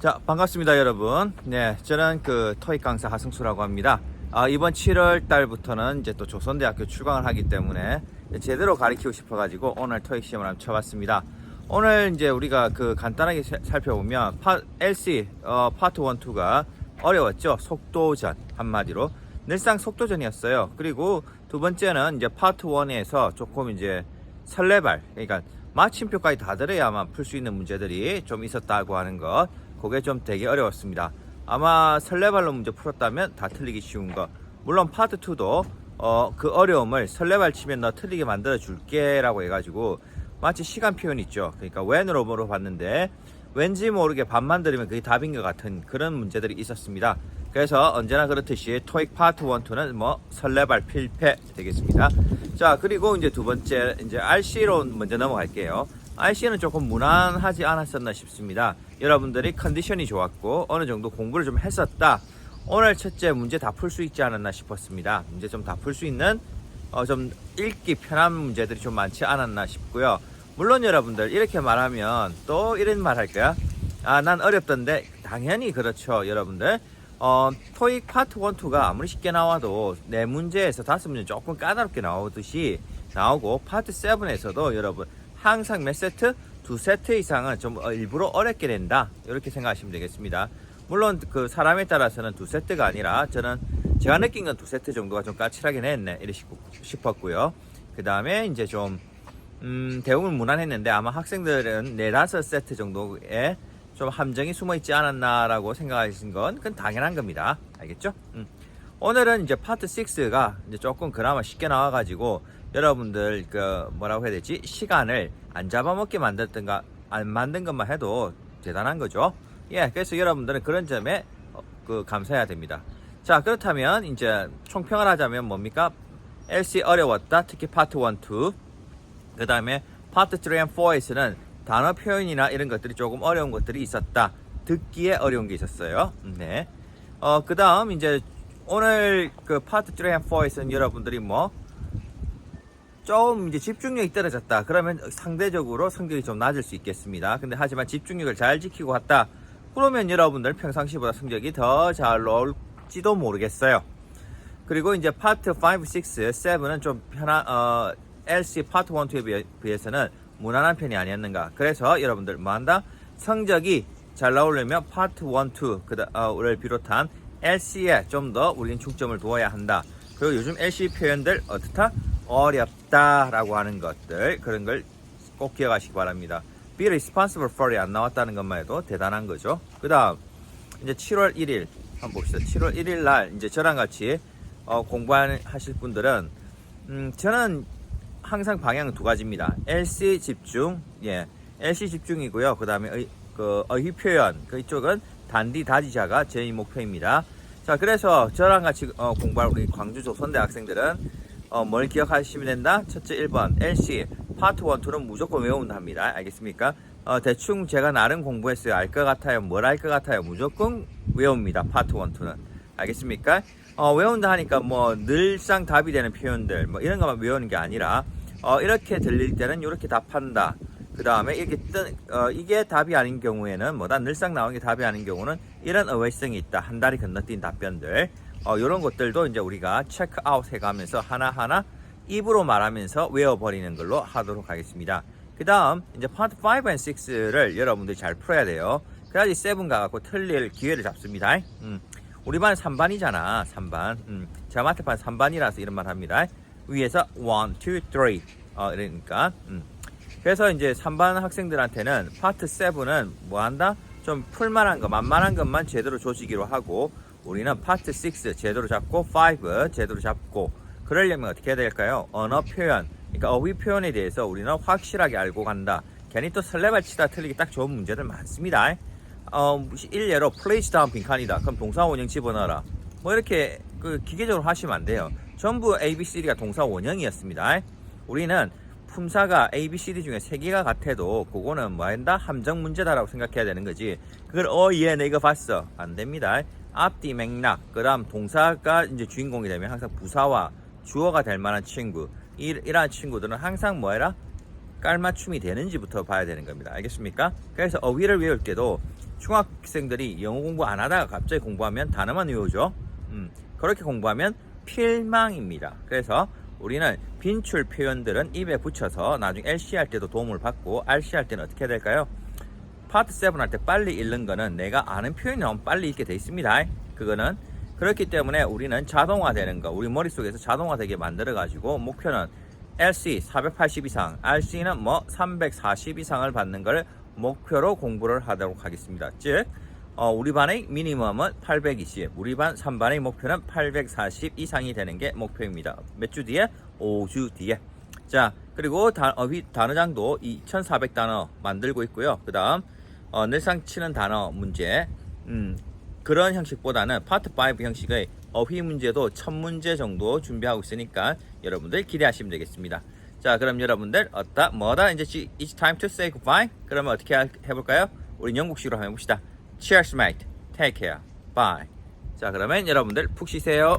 자, 반갑습니다, 여러분. 네, 저는 그 토익 강사 하승수라고 합니다. 아, 이번 7월 달부터는 이제 또 조선대학교 출강을 하기 때문에 제대로 가르치고 싶어 가지고 오늘 토익 시험을 한번 쳐봤습니다. 오늘 이제 우리가 그 간단하게 사- 살펴보면 파, LC 어, 파트 1, 2가 어려웠죠. 속도전 한마디로 늘상 속도전이었어요. 그리고 두 번째는 이제 파트 1에서 조금 이제 설레발 그러니까 마침표까지 다 들어야만 풀 수 있는 문제들이 좀 있었다고 하는 것 그게 좀 되게 어려웠습니다 아마 설레발로 문제 풀었다면 다 틀리기 쉬운 것 물론 파트 2도 어, 그 어려움을 설레발 치면 너 틀리게 만들어 줄게 라고 해가지고 마치 시간 표현 있죠 그러니까 when으로 물어봤는데 왠지 모르게 반만 들으면 그게 답인 것 같은 그런 문제들이 있었습니다 그래서 언제나 그렇듯이 토익 파트 1, 2는 뭐 설레발 필패 되겠습니다. 자, 그리고 이제 두 번째 이제 RC로 먼저 넘어갈게요. RC는 조금 무난하지 않았었나 싶습니다. 여러분들이 컨디션이 좋았고 어느 정도 공부를 좀 했었다. 오늘 첫째 문제 다 풀 수 있지 않았나 싶었습니다. 문제 좀 다 풀 수 있는 어, 좀 읽기 편한 문제들이 좀 많지 않았나 싶고요. 물론 여러분들 이렇게 말하면 또 이런 말 할 거야. 아, 난 어렵던데 당연히 그렇죠, 여러분들. 어, 토익 파트 1, 2가 아무리 쉽게 나와도 네 문제에서 다섯 문제 조금 까다롭게 나오듯이 나오고 파트 7에서도 여러분 항상 몇 세트? 두 세트 이상은 좀 어, 일부러 어렵게 낸다. 이렇게 생각하시면 되겠습니다. 물론 그 사람에 따라서는 두 세트가 아니라 저는 제가 느낀 건 두 세트 정도가 좀 까칠하게 냈네. 이래 싶었고요. 그 다음에 이제 좀 음, 대부분 무난했는데 아마 학생들은 네다섯 세트 정도에 좀 함정이 숨어 있지 않았나라고 생각하신 건 그건 당연한 겁니다. 알겠죠? 음. 오늘은 이제 파트 6가 이제 조금 그나마 쉽게 나와가지고 여러분들 그 뭐라고 해야 되지 시간을 안 잡아먹게 만들던가 안 만든 것만 해도 대단한 거죠. 예, 그래서 여러분들은 그런 점에 어, 그 감사해야 됩니다. 자 그렇다면 이제 총평을 하자면 뭡니까? LC 어려웠다. 특히 파트 1, 2. 그 다음에 파트 3 and 4에서는 단어 표현이나 이런 것들이 조금 어려운 것들이 있었다. 듣기에 어려운 게 있었어요. 네. 어, 그 다음 이제 오늘 그 파트 3 and 4에서는 여러분들이 뭐 좀 이제 집중력이 떨어졌다. 그러면 상대적으로 성적이 좀 낮을 수 있겠습니다. 근데 하지만 집중력을 잘 지키고 갔다. 그러면 여러분들 평상시보다 성적이 더 잘 나올지도 모르겠어요. 그리고 이제 파트 5, 6, 7은 좀 편한 어, LC 파트 1, 2에 비해서는 무난한 편이 아니었는가. 그래서 여러분들 뭐 한다? 성적이 잘 나오려면 파트 1, 2를 비롯한 LC에 좀 더 우리는 중점을 두어야 한다. 그리고 요즘 LC 표현들 어떻다? 어렵다라고 하는 것들 그런 걸 꼭 기억하시기 바랍니다. Be responsible for이 안 나왔다는 것만 해도 대단한 거죠. 그 다음 이제 7월 1일 한번 봅시다. 7월 1일 날 이제 저랑 같이 어, 공부하실 분들은 음, 저는 항상 방향은 두 가지입니다. LC 집중, 예, LC 집중이고요. 그 다음에 의, 그 어휘 표현, 그 이쪽은 단디 다지자가 제 목표입니다. 자, 그래서 저랑 같이 어, 공부할 우리 광주 조선대 학생들은 어, 뭘 기억하시면 된다? 첫째 1번 LC 파트 1, 2는 무조건 외운다 합니다. 알겠습니까? 어, 대충 제가 나름 공부했어요. 알 것 같아요. 뭘 알 것 같아요. 무조건 외웁니다. 파트 1, 2는. 알겠습니까? 어, 외운다 하니까 뭐 늘상 답이 되는 표현들 뭐 이런 것만 외우는 게 아니라 어, 이렇게 들릴 때는 이렇게 답한다. 그 다음에 이렇게 뜬, 어, 이게 답이 아닌 경우에는 뭐다 늘상 나오는 게 답이 아닌 경우는 이런 어웨이성이 있다. 한 달이 건너뛴 답변들. 어, 이런 것들도 이제 우리가 체크아웃 해가면서 하나하나 입으로 말하면서 외워버리는 걸로 하도록 하겠습니다. 그 다음 이제 파트 5 and 6를 여러분들이 잘 풀어야 돼요. 그래야지 7 가갖고 틀릴 기회를 잡습니다. 음. 우리 반 3반이잖아. 3반. 음. 제가 마트반 3반이라서 이런 말 합니다. 위에서 1, 2, 3. 어, 그러니까. 음. 그래서 이제 3반 학생들한테는 파트 7은 뭐 한다? 좀 풀만한 거, 만만한 것만 제대로 조지기로 하고 우리는 파트 6 제대로 잡고 5 제대로 잡고 그러려면 어떻게 해야 될까요? 언어 표현, 그러니까 어휘 표현에 대해서 우리는 확실하게 알고 간다. 괜히 또 설레발 치다 틀리기 딱 좋은 문제들 많습니다. 어, 일례로 플레이스 다운 빈칸이다. 그럼 동사 원형 집어넣어라. 뭐 이렇게 그 기계적으로 하시면 안 돼요. 전부 A, B, C, D가 동사 원형이었습니다. 우리는 품사가 A, B, C, D 중에 세 개가 같아도 그거는 뭐 한다? 함정 문제다라고 생각해야 되는 거지. 그걸 어, 얘 내가 봤어. 안 됩니다. 앞뒤 맥락, 그 다음 동사가 이제 주인공이 되면 항상 부사와 주어가 될 만한 친구. 이, 이러한 친구들은 항상 뭐해라? 깔맞춤이 되는지부터 봐야 되는 겁니다. 알겠습니까? 그래서 어휘를 외울 때도 중학생들이 영어 공부 안 하다가 갑자기 공부하면 단어만 외우죠. 음, 그렇게 공부하면 필망입니다. 그래서 우리는 빈출 표현들은 입에 붙여서 나중에 LC 할 때도 도움을 받고 RC 할 때는 어떻게 해야 될까요? 파트 7 할 때 빨리 읽는 거는 내가 아는 표현이 나오면 빨리 읽게 돼 있습니다. 그거는 그렇기 때문에 우리는 자동화 되는 거, 우리 머릿속에서 자동화 되게 만들어 가지고 목표는 LC 480 이상, RC는 뭐 340 이상을 받는 걸 목표로 공부를 하도록 하겠습니다. 즉, 어, 우리 반의 미니멈은 820, 우리 반 3반의 목표는 840 이상이 되는 게 목표입니다. 몇 주 뒤에? 5주 뒤에. 자, 그리고 다, 어, 위- 단어장도 2400단어 만들고 있고요. 그 다음, 어, 늘상 치는 단어 문제, 음, 그런 형식보다는 파트 5 형식의 어휘 문제도 1000문제 정도 준비하고 있으니까 여러분들 기대하시면 되겠습니다. 자, 그럼 여러분들 어따 뭐다 이제 시- it's time to say goodbye. 그러면 어떻게 하- 해볼까요? 우리 영국식으로 한번 해봅시다. Cheers, mate. Take care. Bye. 자, 그러면 여러분들 푹 쉬세요.